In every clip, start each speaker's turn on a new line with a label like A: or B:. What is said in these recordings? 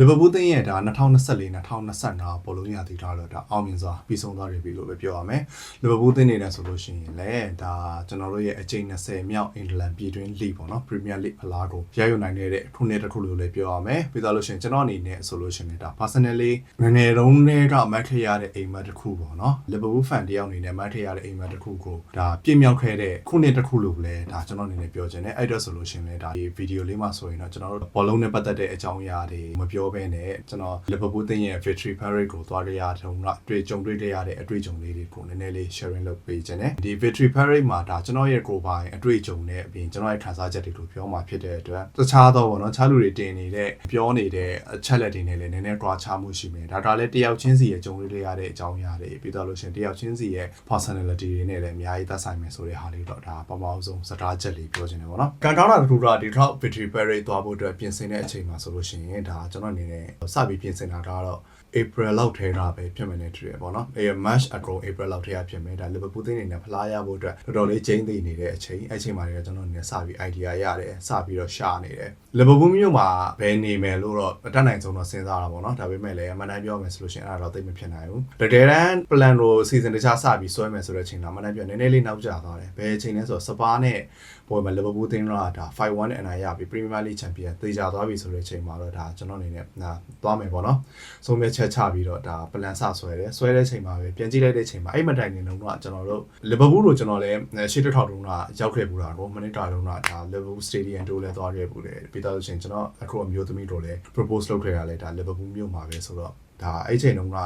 A: လီဗာပူးတင်းရဲ့ဒါ2024 2025ဘောလုံးရသည်ဒါတော့ဒါအောင်မြင်စွာပြီးဆုံးသွားပြီလို့ပဲပြောရမယ်လီဗာပူးတင်းနေတယ်ဆိုလို့ရှိရင်လည်းဒါကျွန်တော်တို့ရဲ့အကြိမ်20မြောက်အင်္ဂလန်ပြည်တွင်းလိပေါ့နော် Premier League ဖလားကိုရယူနိုင်တဲ့ထုံးတဲ့တစ်ခုလို့လည်းပြောရမယ်ပြီးတော့လို့ရှိရင်ကျွန်တော်အနေနဲ့ဆိုလို့ရှိရင်ဒါ personally ငယ်ငယ်တုန်းကမတ်ထရရတဲ့အိမ်မက်တစ်ခုပေါ့နော်လီဗာပူးဖန်တယောက်အနေနဲ့မတ်ထရရတဲ့အိမ်မက်တစ်ခုကိုဒါပြည့်မြောက်ခဲ့တဲ့ခုနှစ်တစ်ခုလို့လည်းဒါကျွန်တော်အနေနဲ့ပြောချင်တယ်အဲ့တော့ဆိုလို့ရှိရင်လည်းဒါဒီဗီဒီယိုလေးမှာဆိုရင်တော့ကျွန်တော်တို့ဘောလုံးနဲ့ပတ်သက်တဲ့အကြောင်းအရာတွေမပြောဘဲနဲ့ကျွန်တော်လီဗာပူးတင်းရဲ့ victory parade ကိုသွားရရတုန်းကအတွေ့အကြုံတွေ့ရတဲ့အတွေ့အကြုံလေးတွေကိုနည်းနည်းလေး sharing လုပ်ပေးချင်တယ်ဒီ victory parade မှာဒါကျွန်တော်ရဲ့ကိုယ်ပိုင်အတွေ့အကြုံနဲ့အပြင်ကျွန်တော်ရဲ့ခံစားချက်တွေကိုပြောမှာဖြစ်တဲ့အတွက်တခြားသောပေါ့နော်ခြားလူတွေတင်နေတဲ့ပြောနေတဲ့အချက်လက်တွေနဲ့လည်းနည်းနည်းကြွားချမှုရှိမယ်ဒါဒါလည်းတယောက်ချင်းစီရဲ့ကြုံတွေ့ရတဲ့အကြောင်းအရာတွေပြီးတော့လို့ရှိရင်တယောက်ချင်းစီရဲ့ personality တွေနဲ့လည်းအများကြီးသက်ဆိုင်မယ်ဆိုတဲ့ဟာလေးတော့ဒါပမာအောင်ဆုံးစကားချက်လေးပြောချင်တယ်ပေါ့နော်ကန်ကောင်းတာတခုကဒီ drop victory parade သွားဖို့အတွက်ပြင်ဆင်တဲ့အချိန်မှာဆိုလို့ရှိရင်ဒါကျွန်တော်အနေနဲ့စပြီးပြင်ဆင်တာကတော့ April လောက်ထဲတာပဲဖြစ်မယ်နဲ့တူတယ်ပေါ့နော်အဲ March အကုန် April လောက်ထဲရဖြစ်မယ်ဒါ Liverpool တင်းနေနဲ့ဖလားရဖို့အတွက်တော်တော်လေးကျင်းသိနေတဲ့အချိန်အဲချိန်မှာလည်းကျွန်တော်အနေနဲ့စပြီး idea ရတယ်စပြီးတော့ရှာနေတယ် Liverpool မြို့မှာဘယ်နေမယ်လို့တော့အတတ်နိုင်ဆုံးတော့စဉ်းစားတာပေါ့နော်ဒါပေမဲ့လည်းအမှန်တမ်းပြောမယ်ဆိုလို့ရှိရင်အဲ့ဒါတော့သိမဖြစ်နိုင်ဘူးတကယ်တမ်း plan ကို season တခြားစပြီးဆွဲမယ်ဆိုတဲ့အချိန်တော့အမှန်တမ်းပြောနည်းနည်းလေးနောက်ကျသွားတယ်ဘယ်အချိန်လဲဆိုတော့စပါးနဲ့ ပေါ်မှာ Liverpool တင်းတော့ဒါ5-1နဲ့အနိုင်ရပြီး Premier League Champion သေချာသွားပြီဆိုတဲ့အချိန်မှာတော့ဒါကျွန်တော်အနေနဲ့ဒါသွားမယ်ပေါ့နော်ဆုံးဖြတ်ချက်ချပြီးတော့ဒါ plan စဆွဲတယ်ဆွဲတဲ့အချိန်မှာပဲပြန်ကြည့်လိုက်တဲ့အချိန်မှာအဲ့မတိုင်နေတော့ကျွန်တော်တို့ Liverpool ကိုကျွန်တော်လည်းရှေ့တစ်ထောက်တုန်းကရောက်ခဲ့ဘူးတာတော့မနစ်တာတုန်းကဒါ Liverpool Stadium တို့လည်းသွားခဲ့ဘူးတယ်ပြီးတော့ဆိုရင်ကျွန်တော်အခုအမျိုးသမီးတို့လည်း propose လုပ်ခဲ့တာလည်းဒါ Liverpool မြို့မှာပဲဆိုတော့ ဒါအဲ့ချိန်တုန်းက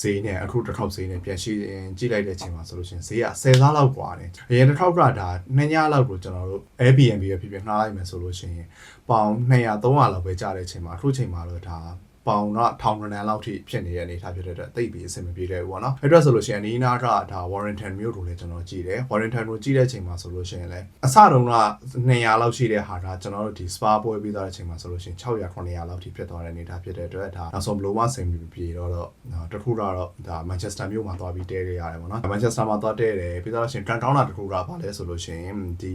A: ဈေးနဲ့အခုတစ်ခေါက်ဈေးနဲ့ပြန်ရှိရင်ကြည့်လိုက်တဲ့အချိန်မှာဆိုလို့ရှိရင်ဈေးက10စားလောက်กว่าတယ်အရင်တစ်ခေါက်ကဒါ2ညလောက်ကိုကျွန်တော်တို့ Airbnb ပဲဖြစ်ဖြစ်နှားလိုက်မယ်ဆိုလို့ရှိရင်ပေါင်200 300လောက်ပဲကြားတဲ့အချိန်မှာအခုချိန်မှာတော့ဒါ ပေါင်တော့ထောင်ရနန်လောက်ထိဖြစ်နေတဲ့အနေအထားဖြစ်တဲ့အတွက်တိတ်ပြီးအဆင်မပြေခဲ့ဘူးပေါ့နော်အဲ့တော့ဆိုလို့ရှိရင်အနီးနားကဒါ Warrington မြို့ကိုလည်းကျွန်တော်ကြည့်တယ် Warrington ကိုကြည့်တဲ့အချိန်မှာဆိုလို့ရှိရင်လည်းအစတုန်းက200လောက်ရှိတဲ့ဟာကကျွန်တော်တို့ဒီ Spa ပွဲပြီးသွားတဲ့အချိန်မှာဆိုလို့ရှိရင်600 900လောက်ထိဖြစ်သွားတဲ့အနေအထားဖြစ်တဲ့အတွက်ဒါနောက်ဆုံးဘလို့မှဆင်ပြေတော့တော့တခုတော့ဒါ Manchester မြို့မှာသွားပြီးတဲခဲ့ရတယ်ပေါ့နော် Manchester မှာသွားတဲတယ်ပြီးတော့ရှင်ကန်ကောင်းတာတခုကဘာလဲဆိုလို့ရှိရင်ဒီ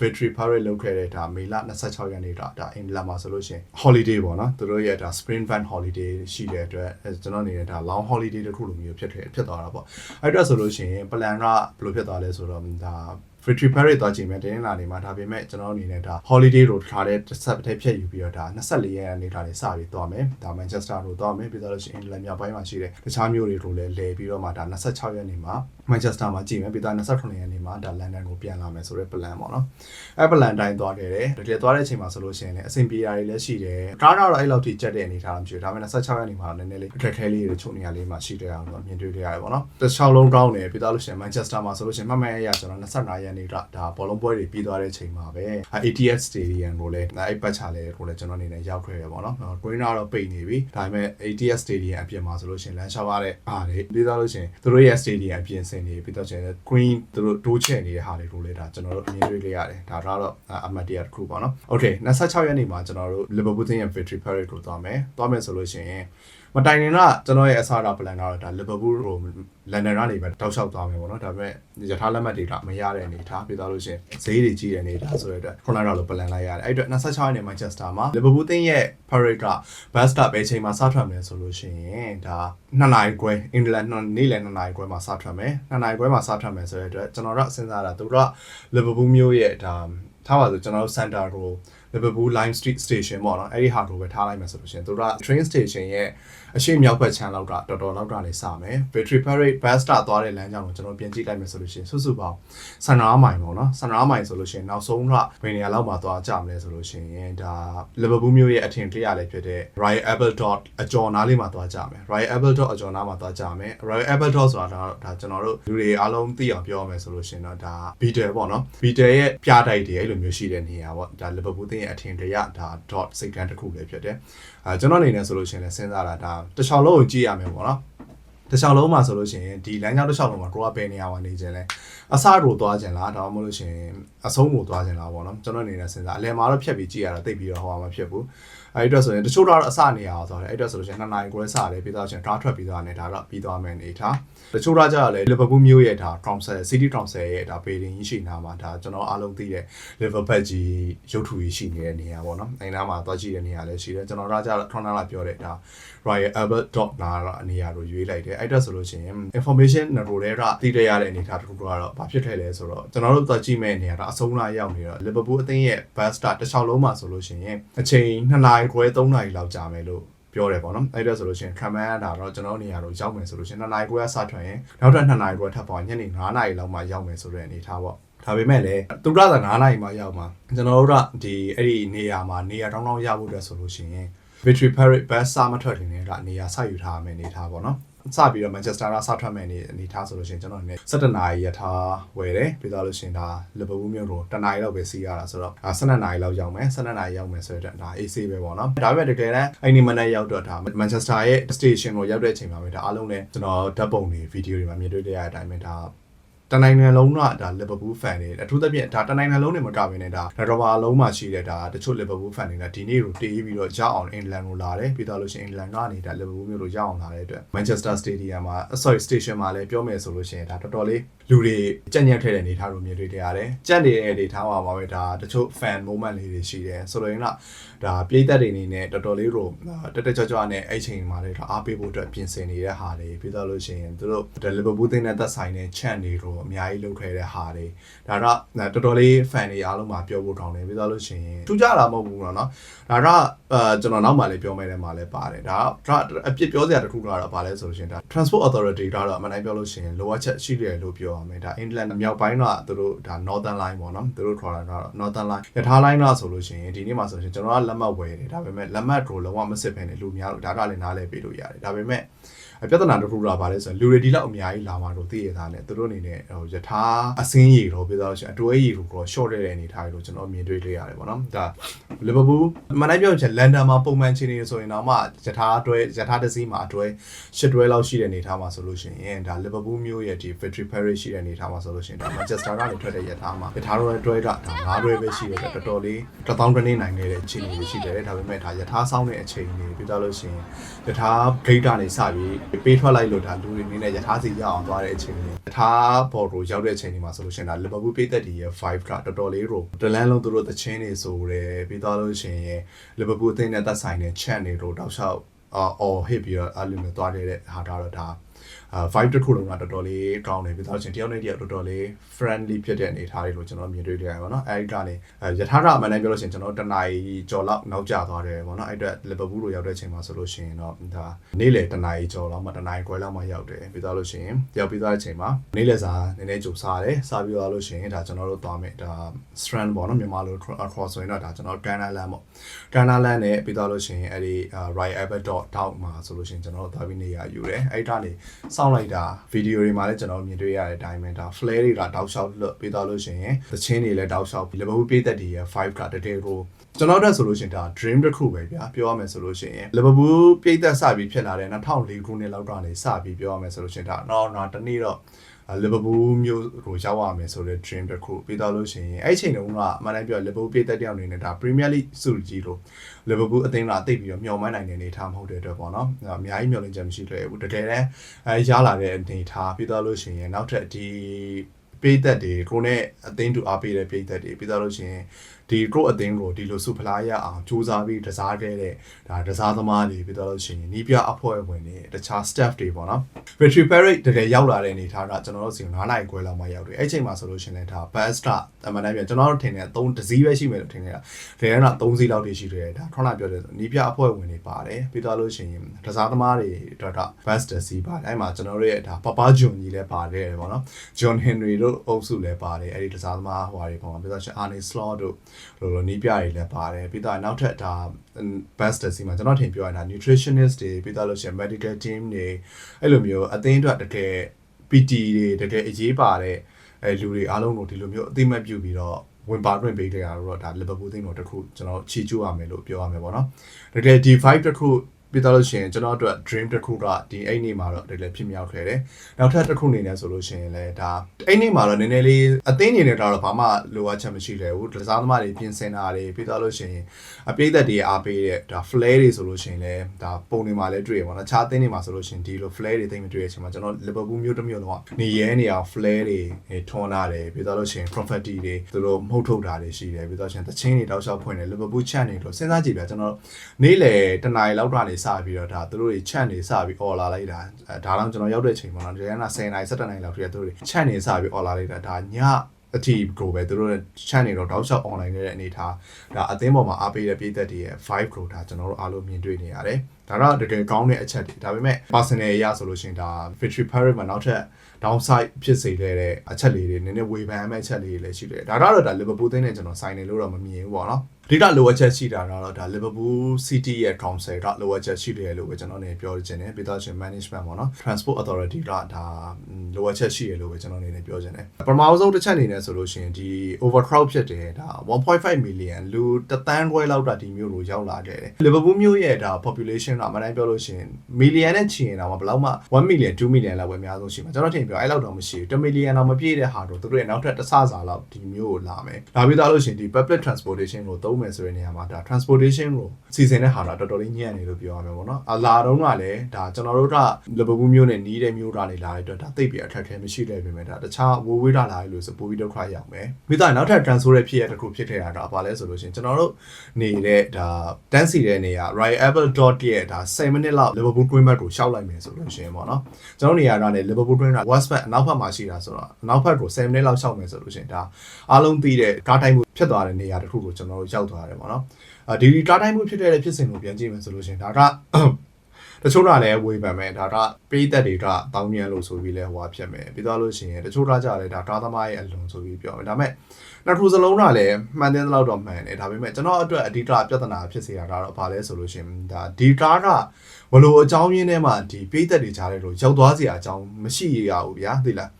A: Victory Parade လုပ်ခဲ့တဲ့ဒါမေလ26ရက်နေ့ကဒါအင်္ဂလန်မှာဆိုလို့ရှိရင် holiday ပေါ့နော်သူတို့ရဲ့ဒါ spring van holiday ရှိတဲ့အတွက်ကျွန်တော်အနေနဲ့ဒါ long holiday တခုလိုမျိုးဖြစ်ခဲ့ဖြစ်သွားတာပေါ့အဲ့အတွက်ဆိုလို့ရှိရင် plan ကဘယ်လိုဖြစ်သွားလဲဆိုတော့ဒါ Victory Parade သွားကြည့်မယ်တင်းလာနေမှာဒါပေမဲ့ကျွန်တော်အနေနဲ့ဒါ holiday တို့ထားတဲ့ဆက်တစ်ထည့်ဖြတ်ယူပြီးတော့ဒါ24ရက်အနေထားလေးစပြီးသွားမယ်ဒါ Manchester တို့သွားမယ်ပြီးတော့လို့ရှိရင်အင်္ဂလန်မြောက်ပိုင်းမှာရှိတဲ့တခြားမြို့တွေကိုလည်းလဲပြီးတော့မှဒါ26ရက်နေ့မှာ Manchester မှာကြည့်မယ်ပြီးတော့28ရက်နေ့မှာဒါ London ကိုပြန်လာမယ်ဆိုတဲ့ plan ပေါ့နော်အဲ plan တိုင်းသွားခဲ့တယ်တကယ်သွားတဲ့အချိန်မှာဆိုလို့ရှိရင်လည်းအဆင်ပြေတာတွေလည်းရှိတယ်ကားတော့အဲ့လောက်ထိကြက်တဲ့အနေထားတော့မရှိဘူးဒါပေမဲ့26ရက်နေ့မှာနည်းနည်းလေးအခက်ခဲလေးတွေချုပ်နေရလေးမှာရှိတဲ့အောင်တော့မြင်တွေ့ကြရတယ်ပေါ့နော်တစ်ချောင်းလုံးကောင်းတယ်ပြီးတော့လို့ရှိရင် Manchester မှာဆိုလို့ရှိရင်မှတ်မှတ်ရရကျွန်တော်25ရက်နေ့ကဒါဘောလုံးပွဲတွေပြီးသွားတဲ့အချိန်မှာပဲ ATS Stadium ကိုလည်းအဲ့ပတ်ချလဲကိုလည်းကျွန်တော်အနေနဲ့ရောက်ခဲ့ရပေါ့နော်။ Green တော့ပိတ်နေပြီ။ဒါပေမဲ့ ATS Stadium အပြင်မှာဆိုလို့ရှိရင်လမ်းလျှောက်ရတဲ့အားတွေပြီးသားလို့ရှိရင်သူတို့ရဲ့ Stadium အပြင်ဆင်နေပြီးတော့ကျရင် Green သူတို့တိုးချဲ့နေတဲ့ဟာတွေကိုလည်းဒါကျွန်တော်တို့အမြင်တွေ့လိုက်ရတယ်။ဒါတော့အမှတ်တရတစ်ခုပေါ့နော်။ Okay 26ရက်နေ့မှာကျွန်တော်တို့ Liverpool ရဲ့ Victory Parade ကိုသွားမယ်။သွားမယ်ဆိုလို့ရှိရင် မတိုင်ခင်ကကျွန်တော်ရဲ့အစားအသောက် plan ကတော့ဒါ Liverpool ကိုလန်ဒန်ကနေပဲတောက်လျှောက်သွားမယ်ပေါ့နော်ဒါပေမဲ့ယထာလက်မှတ်တွေကမရတဲ့အနေထားပြီးသားလို့ရှိရင်ဈေးတွေကြီးတဲ့အနေထားဆိုတဲ့အတွက်ခုနကတော့လို plan လိုက်ရတယ်အဲ့အတွက်26ရက်နေ့ Manchester မှာ Liverpool တင်းရဲ့ parade က bus stop ပဲချိန်မှာစထွက်မယ်ဆိုလို့ရှိရင်ဒါ2နာရီခွဲအင်္ဂလန်နေ့လယ်2နာရီခွဲမှာစထွက်မယ်2နာရီခွဲမှာစထွက်မယ်ဆိုတဲ့အတွက်ကျွန်တော်တို့စဉ်းစားတာသူတို့က Liverpool မျိုးရဲ့ဒါထားပါဆိုကျွန်တော်တို့ center ကို Liverpool Line Street Station ပေါ့နော်အဲ့ဒီဟာကိုပဲထားလိုက်မယ်ဆိုလို့ရှိရင်တို့က train station ရဲ့အရှိမြောက်ဘက်ခြမ်းလောက်ကတော်တော်လောက်ကနေစမယ် Victory Parade bus stop သွားတဲ့လမ်းကြောင်းကိုကျွန်တော်ပြန်ကြည့်လိုက်မယ်ဆိုလို့ရှိရင်စုစုပေါင်း15မိုင်ပေါ့နော်15မိုင်ဆိုလို့ရှိရင်နောက်ဆုံးကဘယ်နေရာလောက်မှာသွားကြမလဲဆိုလို့ရှိရင်ဒါ Liverpool မြို့ရဲ့အထင်ကြီးရလည်းဖြစ်တဲ့ Royal Albert Dot အကျော်နားလေးမှာသွားကြမယ် Royal Albert Dot အကျော်နားမှာသွားကြမယ် Royal Albert Dot ဆိုတာဒါကျွန်တော်တို့လူတွေအားလုံးသိအောင်ပြောရမယ်ဆိုလို့ရှိရင်တော့ဒါ Beatle ပေါ့နော် Beatle ရဲ့ပြတိုက်တွေအဲ့လိုမျိုးရှိတဲ့နေရာပေါ့ဒါ Liverpool သင်းရဲ့အထင်ကြီးရဒါ dot စိတ်ကန်းတစ်ခုလည်းဖြစ်တယ်အဲကျွန်တော်အနေနဲ့ဆိုလို့ရှိရင်လည်းစဉ်းစားတာဒါတစ်ချောင်းလုံးကိုကြည့်ရမယ်ပေါ့နော်တစ်ချောင်းလုံးမှာဆိုလို့ရှိရင်ဒီလမ်းကြောင်းတစ်ချောင်းလုံးမှာကိုကဘယ်နေရာမှာနေခြင်းလဲအစကိုသွားခြင်းလားဒါမှမဟုတ်လို့ရှိရင်အဆုံးကိုသွားခြင်းလားပေါ့နော်ကျွန်တော်အနေနဲ့စဉ်းစားအလယ်မှာတော့ဖြတ်ပြီးကြည့်ရတာတိတ်ပြီးတော့ဟောမှာမဖြစ်ဘူးအဲ့ဒီအတွက်ဆိုရင်တချို့တော့အစနေရအောင်ဆိုတော့အဲ့ဒီအတွက်ဆိုလို့ရှိရင်2နာရီခွဲစတယ်ပြီးတော့ချင်း draw ထွက်ပြီးသွားတယ်ဒါတော့ပြီးသွားမယ်အနေထားတချို့တော့ကြာလည်း Liverpool မျိုးရဲ့ဒါ Tromsø City Tromsø ရဲ့ဒါ building ကြီးရှိနေမှာဒါကျွန်တော်အားလုံးသိတဲ့ Liverpool ကြီးရုပ်ထုကြီးရှိနေတဲ့နေရာပေါ့နော်အဲ့နားမှာသွားကြည့်တဲ့နေရာလည်းရှိတယ်ကျွန်တော်တို့ကြာ Trona လာပြောတဲ့ဒါ Royal Albert Dock နာနေရာကိုရွေးလိုက်တယ်အဲ့ဒါဆိုလို့ရှိရင် information နရိုတွေကသိရရတဲ့အနေထားတစ်ခုကတော့ဘာဖြစ်ခဲ့လဲဆိုတော့ကျွန်တော်တို့သွားကြည့်မဲ့နေရာကအဆုံးလာရောက်နေတော့ Liverpool အသင်းရဲ့ bus start တစ်ချောင်းလုံးမှာဆိုလို့ရှိရင်အချိန်2နာရီခွဲ3နာရီလောက်ကြာမယ်လို့ ပြောတယ်ပေါ့နော်အဲ့ဒါဆိုလို့ရှိရင်ခံမှန်းရတာတော့ကျွန်တော်နေရာတော့ရောက်မယ်ဆိုလို့ရှိရင်2နာရီခွဲကစထွက်ရင်နောက်ထပ်2နာရီခွဲထပ်ပေါညနေ9နာရီလောက်မှရောက်မယ်ဆိုတဲ့အနေထားပေါ့ဒါပေမဲ့လည်းသူရသာ9နာရီမှရောက်မှာကျွန်တော်တို့ကဒီအဲ့ဒီနေရာမှာနေရာတောင်းတောင်းရဖို့အတွက်ဆိုလို့ရှိရင် Victory Parade bus စမထွက်တင်နေတာနေရာဆက်ယူထားမယ်နေထားပေါ့နော် စပြီးတော့ Manchester ကစထွက်မယ်နေအနေထားဆိုလို့ရှိရင်ကျွန်တော်အနေနဲ့17နာရီရထားဝယ်တယ်ပြီးတော့လို့ရှိရင်ဒါ Liverpool မြို့ကိုတနာရီလောက်ပဲစီးရတာဆိုတော့12နာရီလောက်ရောက်မယ်12နာရီရောက်မယ်ဆိုတော့ဒါ AC ပဲပေါ့နော်ဒါပေမဲ့တကယ်တမ်းအဲ့ဒီမနေ့ရောက်တော့ဒါ Manchester ရဲ့ station ကိုရောက်တဲ့အချိန်မှာပဲဒါအားလုံးလည်းကျွန်တော်ဓာတ်ပုံတွေဗီဒီယိုတွေမှာမြင်တွေ့ရတဲ့အတိုင်းပဲဒါ တနိုင်ငံလုံးကဒါ Liverpool fan တွေအထူးသဖြင့်ဒါတနိုင်ငံလုံးတွေမကဘဲနဲ့ဒါတော့ဘာလုံးမှာရှိတဲ့ဒါတချို့ Liverpool fan တွေကဒီနေ့ကိုတေးပြီးတော့ကြောက်အောင်အင်္ဂလန်ကိုလာတယ်ပြီးတော့လို့ရှိရင်အင်္ဂလန်ကနေဒါ Liverpool မျိုးကိုရောက်အောင်လာတဲ့အတွက် Manchester Stadium မှာ sorry station မှာလည်းပြောမယ်ဆိုလို့ရှိရင်ဒါတော်တော်လေးလူတွေကြက်ညက်ထဲတဲ့အနေထားကိုမြင်တွေ့ကြရတယ်ကြက်နေတဲ့အနေထားမှာပါပဲဒါတချို့ fan moment လေးတွေရှိတယ်ဆိုတော့ရင်ကဒါပြည်သက်တွေအနေနဲ့တော်တော်လေးကိုတက်တက်ကြွကြွနဲ့အဲ့ချိန်မှာလည်းအားပေးဖို့အတွက်ပြင်ဆင်နေတဲ့ဟာတွေပြီးတော့လို့ရှိရင်သူတို့ဒါ Liverpool တင်းနဲ့သက်ဆိုင်တဲ့ chant တွေကိုအများကြီးလုပ်ခဲ့တဲ့ဟာတွေဒါတော့တော်တော်လေး fan တွေအားလုံးမှာပြောဖို့တောင်းတယ်ပြီးတော့လို့ရှိရင်ထူးခြားတာမဟုတ်ဘူးတော့เนาะဒါတော့အဲကျွန်တော်နောက်မှလည်းပြောမယ်တဲ့မှာလည်းပါတယ်ဒါတော့အပြစ်ပြောစရာတစ်ခုကတော့ဘာလဲဆိုလို့ရှိရင်ဒါ transport authority ကတော့အမှန်တိုင်းပြောလို့ရှိရင်လိုအပ်ချက်ရှိတယ်လို့ပြောရမယ်ဒါ England မြောက်ပိုင်းကသူတို့ဒါ northern line ပေါ့နော်သူတို့ခေါ်တာကတော့ northern line ရထား line ကဆိုလို့ရှိရင်ဒီနေ့မှာဆိုရင်ကျွန်တော်ကလက်မှတ်ဝယ်တယ်ဒါပေမဲ့လက်မှတ်ကိုလုံးဝမစစ်ဖ ೇನೆ လူများလို့ဒါကလည်းနားလဲပေးလို့ရတယ်ဒါပေမဲ့ ပြဿနာတစ်ခုကဘာလဲဆိုရင်လူတွေဒီလောက်အများကြီးလာမှာတော့သိရတာနဲ့သူတို့အနေနဲ့ဟိုယထာအစင်းရီတော့ပြသားလို့ရှိရင်အတွဲရီကိုတော့ short တဲ့အနေထားလို့ကျွန်တော်မြင်တွေ့လေးရတယ်ပေါ့နော်ဒါ Liverpool မနိုင်ပြောချင်လန်ဒန်မှာပုံမှန်ချင်းနေဆိုရင်တော့မှယထာအတွဲယထာတစ်စီးမှာအတွဲရှစ်တွဲလောက်ရှိတဲ့အနေထားမှာဆိုလို့ရှိရင်ဒါ Liverpool မျိုးရဲ့ဒီ Victory Parade ရှိတဲ့အနေထားမှာဆိုလို့ရှိရင်ဒါ Manchester ကနေထွက်တဲ့ယထာမှာယထာတော့အတွဲကဒါ၅တွဲပဲရှိတယ်တော်တော်လေးတစ်သောင်းတစ်နေ့နိုင်ခဲ့တဲ့အခြေအနေတွေရှိတယ်ဒါပေမဲ့ဒါယထာဆောင်းတဲ့အချိန်တွေပြသားလို့ရှိရင်ယထာ gate ကနေစပြီးပေးထွက်လိုက်လို့ဒါလူတွေအနေနဲ့ယထာစီရအောင်သွားတဲ့အချိန်တွေယထာဘော်ကိုရောက်တဲ့အချိန်တွေမှာဆိုလို့ရှိရင်ဒါ Liverpool ပေးသက်တွေရဲ့ vibe ကတော်တော်လေးကိုတလန်းလုံးသူတို့သချင်းတွေဆိုတယ်ပြီးသွားလို့ရှိရင် Liverpool အသင်းနဲ့သက်ဆိုင်တဲ့ chant တွေတို့တောက်လျှောက်အော်ဟစ်ပြီးတော့အဲ့လိုမျိုးသွားတဲ့ဟာတော့ဒါအာ vibe တစ်ခုလုံးကတော်တော်လေးကောင်းတယ်ပြီးတော့ချင်းတယောက်နဲ့တယောက်တော်တော်လေး friendly ဖြစ်တဲ့အနေအထားတွေလို့ကျွန်တော်မြင်တွေ့ကြရပါတော့အဲဒီကနေယထာရအမှန်တမ်းပြောလို့ရှိရင်ကျွန်တော်တနင်္ဂနွေကျော်လောက်နောက်ကျသွားတယ်ပေါ့နော်အဲ့အတွက် Liverpool ကိုရောက်တဲ့အချိန်မှာဆိုလို့ရှိရင်တော့ဒါနေ့လေတနင်္ဂနွေကျော်လောက်မှတနင်္ဂနွေခွဲလောက်မှရောက်တယ်ပြီးတော့လို့ရှိရင်ရောက်ပြီးသွားတဲ့အချိန်မှာနေ့လေစာနည်းနည်းကြိုစားတယ်စားပြီးသွားလို့ရှိရင်ဒါကျွန်တော်တို့သွားမယ်ဒါ strand ပေါ့နော်မြန်မာလို cross ဆိုရင်တော့ဒါကျွန်တော် Ghana land ပေါ့ Ghana land နဲ့ပြီးသွားလို့ရှိရင်အဲ့ဒီ Royal Albert Dock တောက်မှာဆိုလို့ရှိရင်ကျွန်တော်တို့သွားပြီးနေရယူတယ်အဲ့ဒါနေစောင့်လိုက်တာဗီဒီယိုတွေမှာလည်းကျွန်တော်မြင်တွေ့ရတဲ့အတိုင်းပဲဒါ flare တွေကတောက်လျှောက်လွတ်ပြီးသွားလို့ရှိရင်သချင်းတွေလည်းတောက်လျှောက်ပြီး Liverpool ပေးသက်တွေရဲ့5ကတကယ်ကိုကျွန်တော်တို့ဆိုလို့ရှိရင်ဒါ dream တစ်ခုပဲဗျာပြောရမယ်ဆိုလို့ရှိရင် Liverpool ပြည့်သက်စပြီးဖြစ်လာတဲ့2004ခုနှစ်လောက်ကနေစပြီးပြောရမယ်ဆိုလို့ရှိရင်ဒါတော့တော့တနေ့တော့ လီဗာပူးမျိုးကိုရောက်ရမယ်ဆိုတဲ့ dream တစ်ခုပြီးတော့လို့ရှိရင်အဲ့ချိန်တုန်းကအမှန်တမ်းပြောလီဗာပူးပြည်သက်တယောက်အနေနဲ့ဒါ Premier League စုကြီးလို့လီဗာပူးအသင်းကတိတ်ပြီးတော့မျှော်မှန်းနိုင်တဲ့အနေအထားမဟုတ်တဲ့အတွက်ပေါ့နော်အများကြီးမျှော်လင့်ချက်မရှိခဲ့ဘူးတကယ်တမ်းအဲရလာတဲ့အနေအထားပြီးတော့လို့ရှိရင်နောက်ထပ်ဒီပြည်သက်တွေကိုနဲ့အသင်းတူအားပေးတဲ့ပြည်သက်တွေပြီးတော့လို့ရှိရင် ဒီကိုအသင်းကိုဒီလိုစုဖလားရအောင်စူးစမ်းပြီးတစားခဲ့တဲ့ဒါတစားသမားတွေပြီးတော့လို့ရှိရင်နီးပြအဖွဲ့ဝင်တွေတခြား staff တွေပေါ့နော် Victory Parade တကယ်ရောက်လာတဲ့အနေထားကကျွန်တော်တို့စီ9နိုင်ခွဲလောက်မှရောက်တယ်အဲ့ချိန်မှာဆိုလို့ရှိရင်လည်းဒါ best အမှန်တမ်းပြောကျွန်တော်တို့ထင်တယ်3တစည်းပဲရှိမယ်လို့ထင်နေတာတကယ်တော့3စီးလောက်တည်းရှိတယ်ဒါခေါင်းလာပြောတယ်နီးပြအဖွဲ့ဝင်တွေပါတယ်ပြီးတော့လို့ရှိရင်တစားသမားတွေတော့ best တစည်းပါတယ်အဲ့မှာကျွန်တော်တို့ရဲ့ဒါပပဂျွန်ကြီးလည်းပါတယ်ပေါ့နော် John Henry တို့အုပ်စုလည်းပါတယ်အဲ့ဒီတစားသမားဟိုဟာတွေပေါ့ပြီးတော့ Arne Slot တို့လိုလိုနီးပြတွေလည်းပါတယ်ပြီးတော့နောက်ထပ်ဒါ best စီမှာကျွန်တော်ထင်ပြောရတာ nutritionist တွေပြီးတော့လို့ရှိရင် medical team တွေအဲ့လိုမျိုးအသင်းအတွက်တကယ် PT တွေတကယ်အရေးပါတဲ့အဲလူတွေအားလုံးကိုဒီလိုမျိုးအသိမဲ့ပြုပြီးတော့ဝင်ပါတွင်ပေးကြရတော့ဒါ Liverpool သင်းတော်တခုကျွန်တော်ချီကျူးရမယ်လို့ပြောရမယ်ပေါ့နော်တကယ်ဒီ vibe တခု ပြီးတော့လို့ရှိရင်ကျွန်တော်အတွက် dream တစ်ခုကဒီအဲ့နေ့မှာတော့တကယ်ဖြစ်မြောက်ခဲ့တယ်နောက်ထပ်တစ်ခုအနေနဲ့ဆိုလို့ရှိရင်လည်းဒါအဲ့နေ့မှာတော့နည်းနည်းလေးအသင်းအနေနဲ့တော့ဘာမှလိုအပ်ချက်မရှိလဲဘူးတစားသမားတွေပြင်ဆင်တာတွေပြီးတော့လို့ရှိရင်အပိသက်တွေအားပေးတဲ့ဒါ flare တွေဆိုလို့ရှိရင်လည်းဒါပုံတွေမှာလည်းတွေ့ရပါတော့ခြားအသင်းတွေမှာဆိုလို့ရှိရင်ဒီလို flare တွေသိမ့်မတွေ့ရချင်မှာကျွန်တော် Liverpool မျိုးတစ်မျိုးလုံးကနေရဲနေအောင် flare တွေထွန်းလာတယ်ပြီးတော့လို့ရှိရင် confetti တွေသူတို့မှုတ်ထုတ်တာတွေရှိတယ်ပြီးတော့ရှင်တချင်းတွေတောက်လျှောက်ဖွင့်တယ် Liverpool ချန်နေလို့စဉ်းစားကြည့်ပြကျွန်တော်နေ့လယ်တနားရီလောက်ကနေစပြီးတော့ဒါသူတို့တွေချန်နေစပြီးអော်လာလိုက်တာဒါတော့ကျွန်တော်ရောက်တဲ့ချိန်မှာတော့ဒီကနေ့10နာရီ17နာရီလောက်ထိသူတို့တွေချန်နေစပြီးអော်လာလိုက်တာဒါညအတီကိုပဲသူတို့ချန်နေတော့တောက်လျှောက် online နေတဲ့အနေထားဒါအသင်းပေါ်မှာအားပေးတဲ့ပြည်သက်တွေရဲ့5 grow ဒါကျွန်တော်တို့အားလုံးမြင်တွေ့နေရတယ် ဒါတော့တကယ်ကောင်းတဲ့အချက်တွေဒါပေမဲ့ personal အရဆိုလို့ရှိရင်ဒါ victory parade မှာနောက်ထပ် downside ဖြစ်စေတဲ့အချက်လေးတွေနည်းနည်းဝေဖန်မဲ့အချက်လေးတွေလည်းရှိတယ်ဒါတော့ဒါ Liverpool တင်းနဲ့ကျွန်တော်ဆိုင်နေလို့တော့မမြင်ဘူးပေါ့နော်အဓိကလိုအပ်ချက်ရှိတာတော့ဒါ Liverpool City ရဲ့ council ကလိုအပ်ချက်ရှိတယ်လို့ပဲကျွန်တော်နေပြောချင်တယ်ပြီးတော့ရှင် management ပေါ့နော် transport authority ကဒါလိုအပ်ချက်ရှိတယ်လို့ပဲကျွန်တော်နေနေပြောချင်တယ်ပထမဆုံးတစ်ချက်အနေနဲ့ဆိုလို့ရှိရင်ဒီ overcrowd ဖြစ်တယ်ဒါ1.5 million လူတသန်းခွဲလောက်ကဒီမျိုးလိုရောက်လာခဲ့တယ် Liverpool မျိုးရဲ့ဒါ population ကအမှန်တမ်းပြောလို့ရှိရင် million နဲ့ချီရင်တော့ဘယ်လောက်မှ1 million 2 million လောက်ပဲအများဆုံးရှိမှာကျွန်တော်ထင်ပြောအဲ့လောက်တော့မရှိဘူး1 million တော့မပြည့်တဲ့ဟာတော့သူတို့ရဲ့နောက်ထပ်တစ်ဆစာလောက်ဒီမျိုးကိုလာမယ်လာပြီးသားလို့ရှိရင်ဒီ public transportation ကိုသုံးမယ်ဆိုတဲ့နေရာမှာဒါ transportation ကိုစီစဉ်တဲ့ဟာတော့တော်တော်လေးညံ့နေလို့ပြောရမှာပေါ့နော်အလာတော့ကလည်းဒါကျွန်တော်တို့က Liverpool မျိုးနဲ့နီးတဲ့မျိုးကနေလာတဲ့အတွက်ဒါသိပ်ပြီးအခက်အခဲမရှိတဲ့ပြင်မဲ့ဒါတခြားဝေးဝေးတာလာလို့ဆိုပိုပြီးဒုက္ခရောက်မယ်ပြီးတော့နောက်ထပ် transfer ရဲ့ဖြစ်ရတစ်ခုဖြစ်ခဲ့တာတော့ဘာလဲဆိုလို့ရှိရင်ကျွန်တော်တို့နေတဲ့ဒါတန်းစီတဲ့နေရာ Royal Apple Dot ရဲ့ဒါ10မိနစ်လောက် Liverpool Twin Back ကိုရှောက်လိုက်မယ်ဆိုလို့ရှိရင်ပေါ့နော်ကျွန်တော်နေရာကနေ Liverpool Twin Back West Back အနောက်ဘက်မှာရှိတာဆိုတော့အနောက်ဘက်ကို10မိနစ်လောက်ရှောက်မယ်ဆိုလို့ရှိရင်ဒါအားလုံးသိတဲ့ကားတိုင်းမှုဖြစ်သွားတဲ့နေရာတစ်ခုကိုကျွန်တော်တို့ရောက်သွားတယ်ပေါ့နော်ဒီဒီကားတိုင်းမှုဖြစ်တဲ့ဖြစ်စဉ်ကိုပြန်ကြည့်မယ်ဆိုလို့ရှိရင်ဒါကတချို့ကလည်းဝေဖန်မယ်ဒါကပေးသက်တွေကတောင်းမြန်းလို့ဆိုပြီးလဲဟိုဟာဖြစ်မယ်ပြီးသွားလို့ရှိရင်တချို့ကကြတယ်ဒါကားသမားရဲ့အလွန်ဆိုပြီးပြောမယ်ဒါပေမဲ့ နှစ်ခုစလုံးကလည်းမှန်တဲ့လောက်တော့မှန်တယ်ဒါပေမဲ့ကျွန်တော်အတွက်အဓိကပြဿနာဖြစ်စေတာကတော့ဘာလဲဆိုလို့ရှိရင်ဒါဒီကားကဘလို့အကြောင်းရင်းထဲမှာဒီပေးသက်တွေကြားတဲ့လို့ရောက်သွားစရာအကြောင်းမရှိရဘူးဗျာသိလား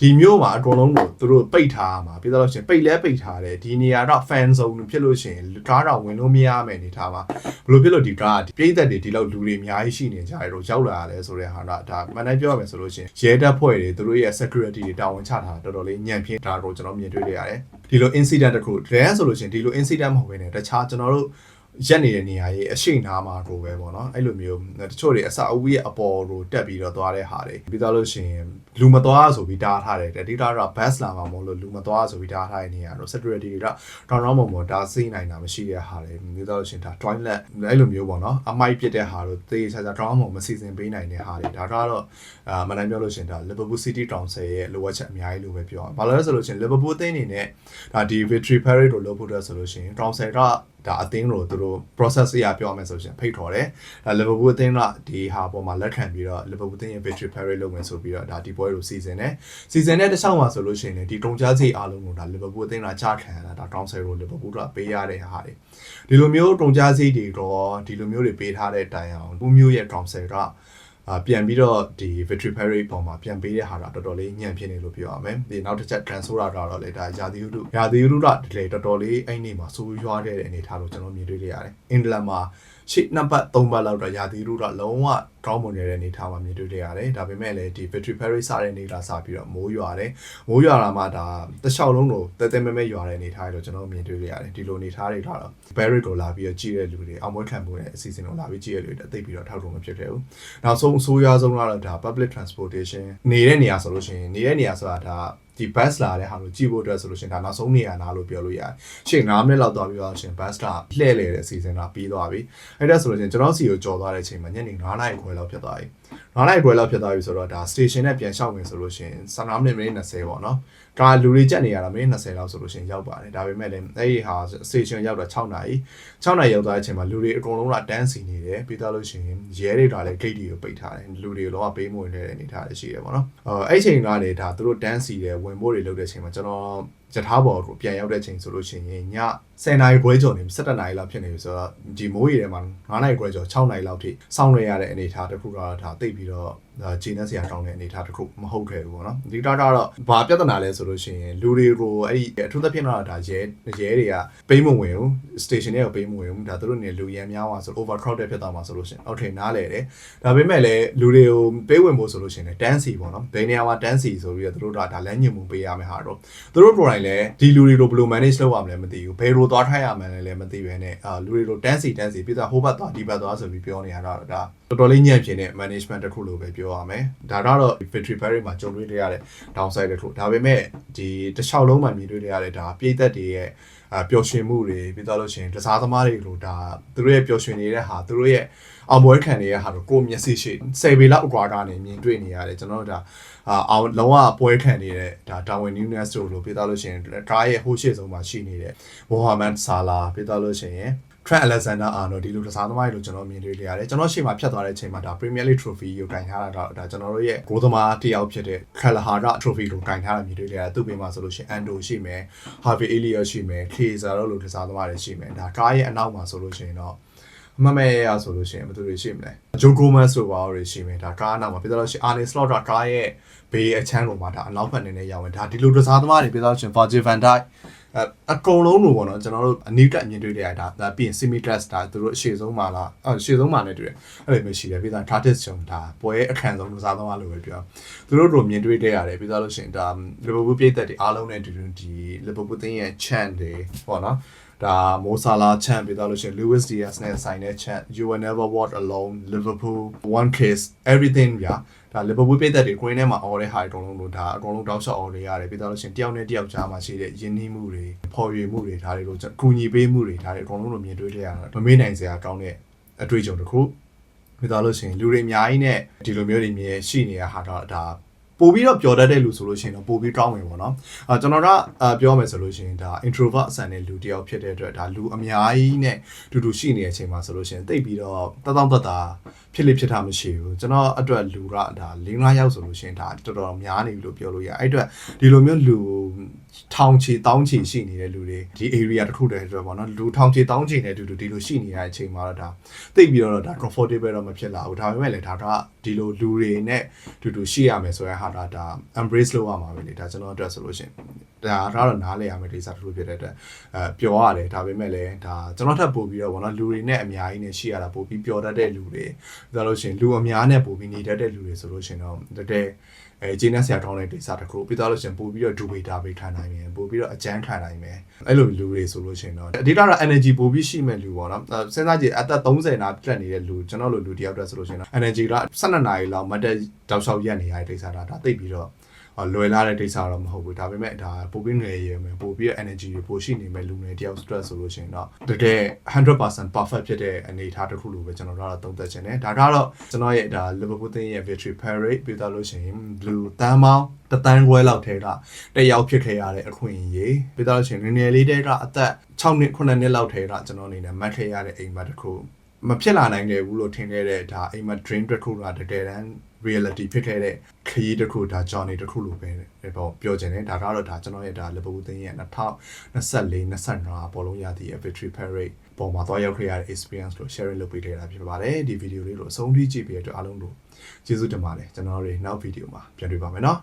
A: ဒီမျိုးမှာအကုန်လုံးကိုသူတို့ပိတ်ထားမှာပြီးတော့လို့ရှိရင်ပိတ်လဲပိတ်ထားတယ်ဒီနေရာတော့ fan zone ဖြစ်လို့ရှိရင်ကားတော့ဝင်လို့မရမယ်နေထားမှာဘလို့ဖြစ်လို့ဒီကားဒီပြိသက်တွေဒီလောက်လူတွေအများကြီးရှိနေကြတယ်တော့ရောက်လာရတယ်ဆိုတဲ့ဟာတော့ဒါမှန်တယ်ပြောရမယ်ဆိုလို့ရှိရင်ရဲတပ်ဖွဲ့တွေသူတို့ရဲ့ security တွေတာဝန်ချထားတာတော်တော်လေးညံ့ပြင်းတာတော့ကျွန်တော်မြင်တွေ့ရတယ်ဒီလို incident တစ်ခုတကယ်ဆိုလို့ရှိရင်ဒီလို incident မဟုတ်ဘဲနဲ့တခြားကျွန်တော်တို့ ရက်နေတဲ့နေရာကြီးအရှိန်နာမှာကိုပဲပေါ့နော်အဲ့လိုမျိုးတချို့တွေအစအဝေးရဲ့အပေါ်ကိုတက်ပြီးတော့သွားတဲ့ဟာတွေပြီးသားလို့ရှိရင်လူမသွားဆိုပြီးတားထားတယ်တတိတာတော့ bus လာမှာမဟုတ်လို့လူမသွားဆိုပြီးတားထားတဲ့နေရာတော့ security တွေကတောင်းတောင်းမုံမတားဆီးနိုင်တာမရှိတဲ့ဟာတွေပြီးသားလို့ရှိရင်ဒါ toilet အဲ့လိုမျိုးပေါ့နော်အမိုက်ပြစ်တဲ့ဟာတို့သေချာချာတောင်းမုံမစီစဉ်ပေးနိုင်တဲ့ဟာတွေဒါကတော့အာမန်တိုင်းပြောလို့ရှိရင်ဒါ Liverpool City Council ရဲ့လိုအပ်ချက်အများကြီးလို့ပဲပြောအောင်ဘာလို့လဲဆိုလို့ရှိရင် Liverpool အသင်းအနေနဲ့ဒါဒီ Victory Parade ကိုလုပ်ဖို့အတွက်ဆိုလို့ရှိရင် Council က ဒါအသင်းကိုသူတို့ process အရာပြောမယ်ဆိုရင်ဖိတ်ခေါ်တယ်။ဒါ Liverpool အသင်းကဒီဟာပေါ်မှာလက်ခံပြီးတော့ Liverpool အသင်းရဲ့ victory parade လုပ်မယ်ဆိုပြီးတော့ဒါဒီပွဲကိုစီစဉ်တယ်။စီစဉ်တဲ့တစ်ချောင်းမှာဆိုလို့ရှိရင်ဒီတုံကြားစီအားလုံးကိုဒါ Liverpool အသင်းကကြားခံရတာဒါ Council ကို Liverpool ကပေးရတဲ့ဟာတွေဒီလိုမျိုးတုံကြားစီတွေတော့ဒီလိုမျိုးတွေပေးထားတဲ့တိုင်အောင်ဘူးမျိုးရဲ့ Council ကအာ ပြန်ပြီးတော့ဒီ victory parade ပုံမှာပြန်ပေးတဲ့ဟာတော့တော်တော်လေးညံ့ဖြစ်နေလို့ပြောရမယ်ဒီနောက်တစ်ချက် transfer တာတော့လေဒါယာသီဥတုယာသီဥတုကဒီလေတော်တော်လေးအဲ့နေမှာဆိုးရွားခဲ့တဲ့အနေထားလို့ကျွန်တော်မြင်တွေ့ခဲ့ရတယ်အင်္ဂလန်မှာရှေ့နှစ်ပတ်သုံးပတ်လောက်တော့ယာသီဥတုကလုံးဝ ကောင်းမွန်နေတဲ့အနေထားမှာမြင်တွေ့ခဲ့ရတယ်ဒါပေမဲ့လည်းဒီ victory parade စတဲ့နေလာစပြီးတော့မိုးရွာတယ်မိုးရွာလာမှဒါတခြားလုံးကိုတဲတဲမဲမဲရွာတဲ့အနေထားလို့ကျွန်တော်မြင်တွေ့ခဲ့ရတယ်ဒီလိုအနေထားတွေကတော့ barrier ကိုလာပြီးတော့ကြည့်တဲ့လူတွေအောင်ပွဲခံမှုနဲ့အစီအစဉ်ကိုလာပြီးကြည့်ရတဲ့လူတွေတိတ်ပြီးတော့ထောက်လို့မဖြစ်ခဲ့ဘူးနောက်ဆုံးအဆိုးရွားဆုံးကတော့ဒါ public transportation နေတဲ့နေရာဆိုလို့ရှိရင်နေတဲ့နေရာဆိုတာဒါဒီ bus လာတဲ့ဟာကိုကြည့်ဖို့အတွက်ဆိုလို့ရှိရင်ဒါနောက်ဆုံးနေရာနာလို့ပြောလို့ရတယ်။ရှေ့9မိနစ်လောက်သွားပြီးတော့ရှင် bus ကလှည့်လေတဲ့အစီအစဉ်ကပြီးသွားပြီ။အဲ့ဒါဆိုလို့ရှိရင်ကျွန်တော်စီကိုကြော်သွားတဲ့အချိန်မှာညနေ9နာရီခွဲလောက်ဖြစ်သွားပြီ။9နာရီခွဲလောက်ဖြစ်သွားပြီဆိုတော့ဒါ station နဲ့ပြန်လျှောက်ဝင်ဆိုလို့ရှိရင်15မိနစ်မိနစ်20ပေါ့နော်။ကာလူတွေကြက်နေရတာမိနစ်20လောက်ဆိုလို့ရှိရင်ရောက်ပါတယ်။ဒါပေမဲ့လည်းအဲ့ဒီဟာ station ရောက်တာ6နာရီ6နာရီရောက်သွားတဲ့အချိန်မှာလူတွေအကုန်လုံးကတန်းစီနေတယ်ပြီးသားလို့ရှိရင်ရဲတွေကလည်း gate တွေကိုပိတ်ထားတယ်လူတွေလောကပေးမဝင်တဲ့အနေထားတွေရှိတယ်ပေါ့နော်။အဲအဲ့ချိန်ကနေဒါသူတို့တန်းစီတယ်ဝင်ဖို့တွေလုပ်တဲ့အချိန်မှာကျွန်တော်ယထာဘော်ကိုပြန်ရောက်တဲ့ချိန်ဆိုလို့ရှိရင်ည10နာရီခွဲကျော်နေ17နာရီလောက်ဖြစ်နေပြီဆိုတော့ဒီမိုးရီထဲမှာ9နာရီခွဲကျော်6နာရီလောက်ထိစောင့်ရရတဲ့အနေအထားတစ်ခုကတော့ဒါတိတ်ပြီးတော့ဒါဂျင်းနဲ့ဆရာကောင်းတဲ့အနေအထားတစ်ခုမဟုတ်ခဲ့ဘူးပေါ့နော်ဒီတော့တော့ဘာပြဿနာလဲဆိုလို့ရှိရင်လူတွေကိုအဲ့ဒီအထူးသဖြင့်တော့ဒါရဲရဲတွေကပေးမဝင်ဘူး station တွေကပေးမဝင်ဘူးဒါသူတို့နေလူရန်များသွားဆို overcrowded ဖြစ်သွားမှာဆိုလို့ရှိရင်အော်ထင်နားလေတယ်ဒါပေမဲ့လည်းလူတွေကိုပေးဝင်ဖို့ဆိုလို့ရှိရင်လည်း dance ပေါ့နော်ဘယ်နေရာမှာ dance ဆိုပြီးတော့သူတို့ကဒါလမ်းညွှန်မှုပေးရမယ်ဟာတော့သူတို့ pro တိုင်းလည်းဒီလူတွေကိုဘယ်လို manage လုပ်ရမလဲမသိဘူးဘယ်လိုသွားထိုက်ရမလဲလည်းမသိဘဲနဲ့အာလူတွေကို dance dance ပြီးတော့ဟိုဘက်သွားဒီဘက်သွားဆိုပြီးပြောနေရတာဒါတော်တော်လေးညံ့ပြင်းတဲ့ management တစ်ခုလို့ပဲပြောရမယ်ဒါကတော့ victory parade မှာကြုံတွေ့ရတဲ့ downside တစ်ခုဒါပေမဲ့ဒီတစ်လျှောက်လုံးမှာမြင်တွေ့ရတဲ့ဒါပြည်သက်တွေရဲ့အာပျော်ရွှင်မှုတွေပြီးတော့လို့ရှိရင်တစားသမားတွေလို့ဒါသူတို့ရဲ့ပျော်ရွှင်နေတဲ့ဟာသူတို့ရဲ့အောင်ပွဲခံနေတဲ့ဟာတော့ကိုယ်မျက်စိရှိ10ပေလောက်အကွာကနေမြင်တွေ့နေရတယ်ကျွန်တော်တို့ဒါအာအောင်လုံးဝပွဲခံနေတဲ့ဒါတာဝန် newness တို့လို့ပြီးတော့လို့ရှိရင်ဒါရဲ့ဟိုးရှေ့ဆုံးမှာရှိနေတဲ့မိုဟာမက်ဆာလာပြီးတော့လို့ရှိရင် Trent Alexander Arnold ဒီလိုတစားသမားတွေလို့ကျွန်တော်မြင်တွေ့ရတယ်ကျွန်တော်ရှေ့မှာဖြတ်သွားတဲ့အချိန်မှာဒါ Premier League Trophy ကိုကင်ထားတာတော့ဒါကျွန်တော်တို့ရဲ့ဂိုးသမားတစ်ယောက်ဖြစ်တဲ့ Kalahara Trophy ကိုကင်ထားတာမြင်တွေ့ရတယ်သူ့ဘေးမှာဆိုလို့ရှိရင် Ando ရှိမယ် Harvey Elliott ရှိမယ် Kaiser တို့လိုတစားသမားတွေရှိမယ်ဒါကားရဲ့အနောက်မှာဆိုလို့ရှိရင်တော့အမမဲရဆိုလို့ရှိရင်ဘယ်သူတွေရှိမလဲဂျိုဂိုမန်ဆိုပါတွေရှိမယ်ဒါကားအနောက်မှာပြီးတော့ရှိအာနီစလော့တာကားရဲ့ဘေးအချမ်းကိုမှာဒါအနောက်ဘက်နေနဲ့ရောက်ဝင်ဒါဒီလိုတစားသမားတွေပြီးတော့ရှင် Virgil van Dijk အအကုန်လုံးလို့ပေါ့နော်ကျွန်တော်တို့အနီးကပ်မြင်တွေ့ရတာဒါပြီးရင် semi class ဒါသူတို့အရှိဆုံးမှာလားအရှိဆုံးမှာနဲ့တွေ့တယ်အဲ့လိုမျိုးရှိတယ်ပြီးတော့ Curtis Jones ဒါပွဲအခန့်ဆုံးလူစားသမားလို့ပဲပြောသူတို့တို့မြင်တွေ့တဲ့ရတယ်ပြီးတော့လို့ရှိရင်ဒါ Liverpool ပြည်သက်တွေအားလုံးနဲ့တူတူဒီ Liverpool တင်းရဲ့ chant တွေပေါ့နော် ဒါမိုဆာလာချန်ပြီးတော့လို့ရှိရင် Luis Diaz နဲ့ဆိုင်တဲ့ chant you will never walk alone Liverpool one case everything ဗျာဒါ Liverpool ပြည်သက်တွေ green ထဲမှာ all တဲ့ဟာအကုန်လုံးလို့ဒါအကုန်လုံးတောက်လျှောက် all တွေရတယ်ပြီးတော့လို့ရှိရင်တယောက်နဲ့တယောက်ကြားမှာရှိတဲ့ယဉ်နှီးမှုတွေဖော်ရွေမှုတွေဒါတွေလို့ကူညီပေးမှုတွေဒါတွေအကုန်လုံးလို့မြင်တွေ့ကြရတာမမေ့နိုင်စရာကောင်းတဲ့အတွေ့အကြုံတစ်ခုပြီးတော့လို့ရှိရင်လူတွေအများကြီးနဲ့ဒီလိုမျိုးတွေမြင်ရှိနေတာဟာတော့ဒါ ပို့ပြီးတော့ပျော်တတ်တဲ့လူဆိုလို့ရှိရင်တော့ပို့ပြီးကောင်းဝင်ပေါ့နော်အာကျွန်တော်ကအာပြောမယ်ဆိုလို့ရှိရင်ဒါ introvert အဆန်တဲ့လူတစ်ယောက်ဖြစ်တဲ့အတွက်ဒါလူအများကြီးနဲ့တူတူရှိနေတဲ့အချိန်မှာဆိုလို့ရှိရင်တိတ်ပြီးတော့တသောတတာဖြစ်လိဖြစ်တာမရှိဘူးကျွန်တော်အတွက်လူကဒါ၄၅ယောက်ဆိုလို့ရှိရင်ဒါတော်တော်များနေပြီလို့ပြောလို့ရအဲ့အတွက်ဒီလိုမျိုးလူ ထောင်ချီတောင်းချီရှိနေတဲ့လူတွေဒီ area တစ်ခုတည်းအတွက်ပေါ့နော်လူထောင်ချီတောင်းချီနေတူတူဒီလိုရှိနေရတဲ့အချိန်မှာတော့ဒါတိတ်ပြီးတော့ဒါ comfortable တော့မဖြစ်လာဘူးဒါပေမဲ့လည်းဒါကဒီလိုလူတွေနဲ့တူတူရှိရမယ်ဆိုရင်ဟာဒါဒါ embrace လုပ်ရမှာပဲလေဒါကျွန်တော်အတွက်ဆိုလို့ရှိရင် ဒါကတော့နားလည်ရမယ့်ဒေသတစ်ခုဖြစ်တဲ့အတွက်အဲပျော်ရတယ်ဒါပေမဲ့လည်းဒါကျွန်တော်ထပ်ပို့ပြီးတော့ဗောနော်လူတွေနဲ့အများကြီးနဲ့ရှိရတာပို့ပြီးပျော်တတ်တဲ့လူတွေဒါလို့ရှိရင်လူအများနဲ့ပို့ပြီးနေတတ်တဲ့လူတွေဆိုလို့ရှိရင်တော့တကယ်အဲဂျင်းနဲ့ဆရာကောင်းတဲ့ဒေသတစ်ခုပြီးတော့လို့ရှိရင်ပို့ပြီးတော့ဒူဘေတာပေးထားနိုင်မယ်ပို့ပြီးတော့အကျန်းခံနိုင်မယ်အဲ့လိုလူတွေဆိုလို့ရှိရင်တော့အဓိကတော့ energy ပို့ပြီးရှိမဲ့လူပေါ့နော်စဉ်းစားကြည့်အသက်30နာပြတ်နေတဲ့လူကျွန်တော်လိုလူတယောက်တည်းဆိုလို့ရှိရင်တော့ energy က12နာရီလောက်မတ်တက်တောက်လျှောက်ရက်နေရတဲ့ဒေသတာဒါသိပြီးတော့ လွယ်လာတဲ့ဒိတ်စာတော့မဟုတ်ဘူးဒါပေမဲ့ဒါပိုပြီးငယ်ရမယ်ပိုပြီး energy တွေပိုရှိနေမဲ့လူငယ်တယောက် stress ဆိုလို့ရှိရင်တော့တကယ်100% perfect ဖြစ်တဲ့အနေအထားတစ်ခုလိုပဲကျွန်တော်တို့ကတော့သုံးသပ်ချင်တယ်ဒါကတော့ကျွန်တော်ရဲ့ဒါ Liverpool တင်းရဲ့ victory parade ပြီးတော့လို့ရှိရင် blue တန်းမောင်းတတန်းခွဲလောက်ထဲကတက်ရောက်ဖြစ်ခဲ့ရတဲ့အခွင့်အရေးပြီးတော့လို့ရှိရင်ငယ်ငယ်လေးတဲကအသက်6နှစ်9နှစ်လောက်ထဲကကျွန်တော်အနေနဲ့မှတ်ခဲ့ရတဲ့အိမ်မက်တစ်ခု မဖြစ်လာနိုင်တယ်ဘူးလို့ထင်ခဲ့တဲ့ဒါအိမ်မက် dream တစ်ခုကတကယ်တမ်း reality ဖြစ်ခဲ့တဲ့ခရီးတစ်ခုဒါ journey တစ်ခုလို့ပဲပေါ့ပြောချင်တယ်ဒါကတော့ဒါကျွန်တော်ရဲ့ဒါ Liverpool တင်းရဲ့2024 25ဘောလုံးရသည့် victory parade ပေါ်မှာသွားရောက်ခဲ့ရတဲ့ experience လို့ sharing လုပ်ပေးခဲ့တာဖြစ်ပါတယ်ဒီဗီဒီယိုလေးကိုအဆုံးထိကြည့်ပြီးတဲ့အတွက်အားလုံးတို့ကျေးဇူးတင်ပါတယ်ကျွန်တော်တို့နောက်ဗီဒီယိုမှာပြန်တွေ့ပါမယ်နော်